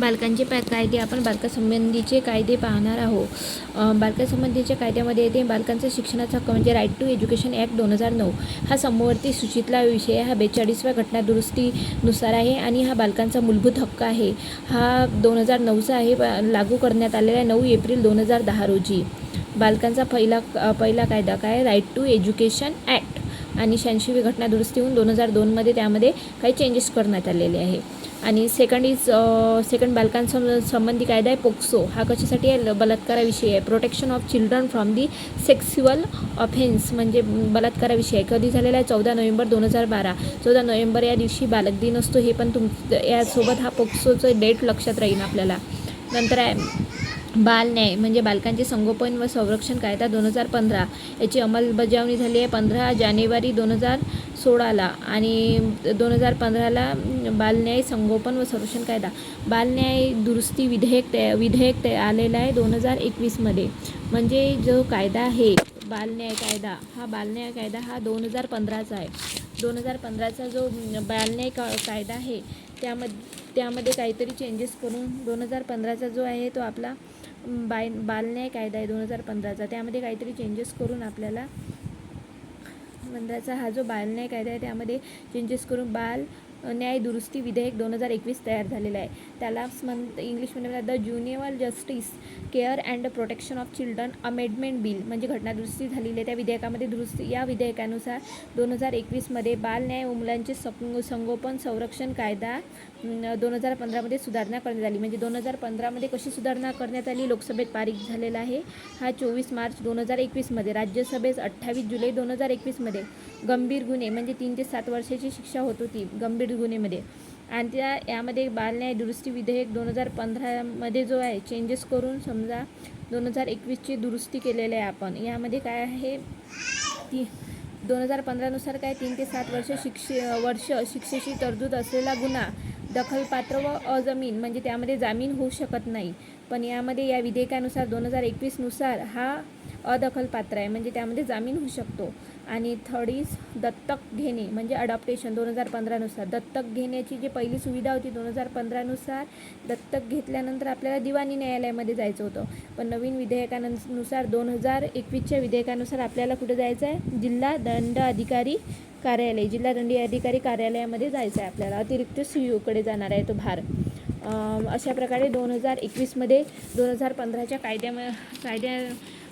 बालकांचे पा कायदे आपण बालकासंबंधीचे कायदे पाहणार आहोत. बालकासंबंधीच्या कायद्यामध्ये येते बालकांचा शिक्षणाचा हक्क म्हणजे राईट टू एज्युकेशन ॲक्ट दोन हजार नऊ. हा समवर्ती सूचीतला विषय हा बेचाळीसव्या घटना दुरुस्तीनुसार आहे आणि हा बालकांचा मूलभूत हक्क आहे. हा दोन हजार नऊचा आहे लागू करण्यात आलेला आहे नऊ एप्रिल दोन हजार दहा रोजी. बालकांचा पहिला पहिला कायदा काय? राईट टू एज्युकेशन ॲक्ट आणि शहाऐंशीवी घटना दुरुस्ती होऊन दोन हजार दोनमध्ये त्यामध्ये काही चेंजेस करण्यात आलेले आहे. आणि सेकंड इज सेकंड बालकांसं संबंधी कायदा आहे पोक्सो. हा कशासाठी आहे? बलात्काराविषयी आहे. Protection of children from the sexual offence म्हणजे बलात्काराविषयी आहे. कधी झालेला आहे? चौदा नोव्हेंबर दोन हजार बारा. चौदा नोव्हेंबर या दिवशी बालक दिन असतो. हे पण तुम यासोबत हा पोक्सोचं डेट लक्षात राहील आपल्याला. नंतर आहे बाल न्याय म्हणजे बालकांचे संगोपन व संरक्षण कायदा दोन हजार पंधरा याची अंमलबजावणी झाली आहे. पंधरा जानेवारी दोन हजार सोळाला आणि दोन हजार पंधराला बालन्याय संगोपन व संरक्षण कायदा. बालन्याय दुरुस्ती विधेयक तया विधेयक तया आलेलं आहे दोन हजार एकवीसमध्ये. म्हणजे जो कायदा आहे बालन्याय कायदा हा बालन्याय कायदा हा दोन हजार पंधराचा आहे. दोन हजार पंधराचा जो बालन्याय का कायदा आहे त्यामध्ये त्यामध्ये काहीतरी चेंजेस करून दोन हजार पंधराचा जो आहे तो आपला बाय बालन्याय कायदा आहे दोन हजार पंधराचा. त्यामध्ये काहीतरी चेंजेस करून आपल्याला पंधराचा हा जो बालन्याय कायदा आहे त्यामध्ये चेंजेस करून बाल न्याय दुरुस्ती विधेयक दोन हजार एकवीस तयार झालेलं आहे. त्यालाच म्हण इंग्लिशमध्ये the junior justice care and protection of children amendment bill म्हणजे घटना दुरुस्ती झालेली आहे. त्या विधेयकामध्ये दुरुस्ती या विधेयकानुसार दोन हजार एकवीसमध्ये बाल न्याय व मुलांचे संग संगोपन संरक्षण कायदा दोन हजार पंधरामध्ये सुधारणा करण्यात आली. म्हणजे दोन हजार पंधरामध्ये कशी सुधारणा करण्यात आली? लोकसभेत पारित झालेला आहे हा चोवीस मार्च दोन हजार एकवीसमध्ये. राज्यसभेत अठ्ठावीस जुलै दोन हजार एकवीसमध्ये गंभीर गुन्हे म्हणजे तीन ते सात वर्षाची शिक्षा होत होती. गंभीर गुन्हेमध्ये आणि त्या यामध्ये बालन्याय दुरुस्ती विधेयक दोन हजार पंधरामध्ये जो आहे चेंजेस करून समजा दोन हजार एकवीसची दुरुस्ती केलेली आहे आपण. यामध्ये काय आहे ती दोन हजार पंधरानुसार काय तीन ते सात वर्ष शिक्षे वर्ष शिक्षेची तरतूद असलेला गुन्हा दखलपात्र व अजमीन म्हणजे त्यामध्ये जामीन होऊ शकत नाही. पण यामध्ये या विधेयकानुसार दोन हजार एकवीसनुसार हा अदखलपात्र आहे. म्हणजे त्यामध्ये जामीन होऊ शकतो. आणि थर्ड इज दत्तक घेणे म्हणजे अडॉप्टेशन दोन हजार पंधरानुसार. दत्तक घेण्याची जी पहिली सुविधा होती दोन हजार पंधरानुसार दत्तक घेतल्यानंतर आपल्याला दिवाणी न्यायालयामध्ये जायचं होतं. पण नवीन विधेयकानुसार दोन हजार एकवीसच्या विधेयकानुसार आपल्याला कुठे जायचं आहे? जिल्हा दंड अधिकारी कार्यालय जिल्हा दंडी अधिकारी कार्यालयामध्ये जायचं आहे आपल्याला. अतिरिक्त सी यूकडे जाणार आहे तो भार. अशा प्रकारे दोन हजार एकवीसमध्ये दोन हजार पंधराच्या कायद्याम कायद्या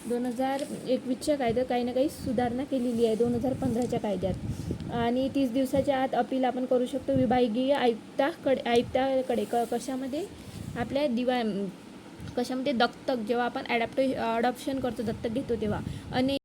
दोन हजार एकवीसच्या कायद्यात काही ना काही सुधारणा केलेली आहे दोन हजार पंधराच्या कायद्यात. आणि तीस दिवसाच्या आत अपील आपण करू शकतो विभागीय आयुक्ताकडे आयुक्ताकडे क कशामध्ये? आपल्या दिवा कशामध्ये? दत्तक जेव्हा आपण ॲडॅप्टे अडॉप्शन करतो दत्तक घेतो तेव्हा. अनेक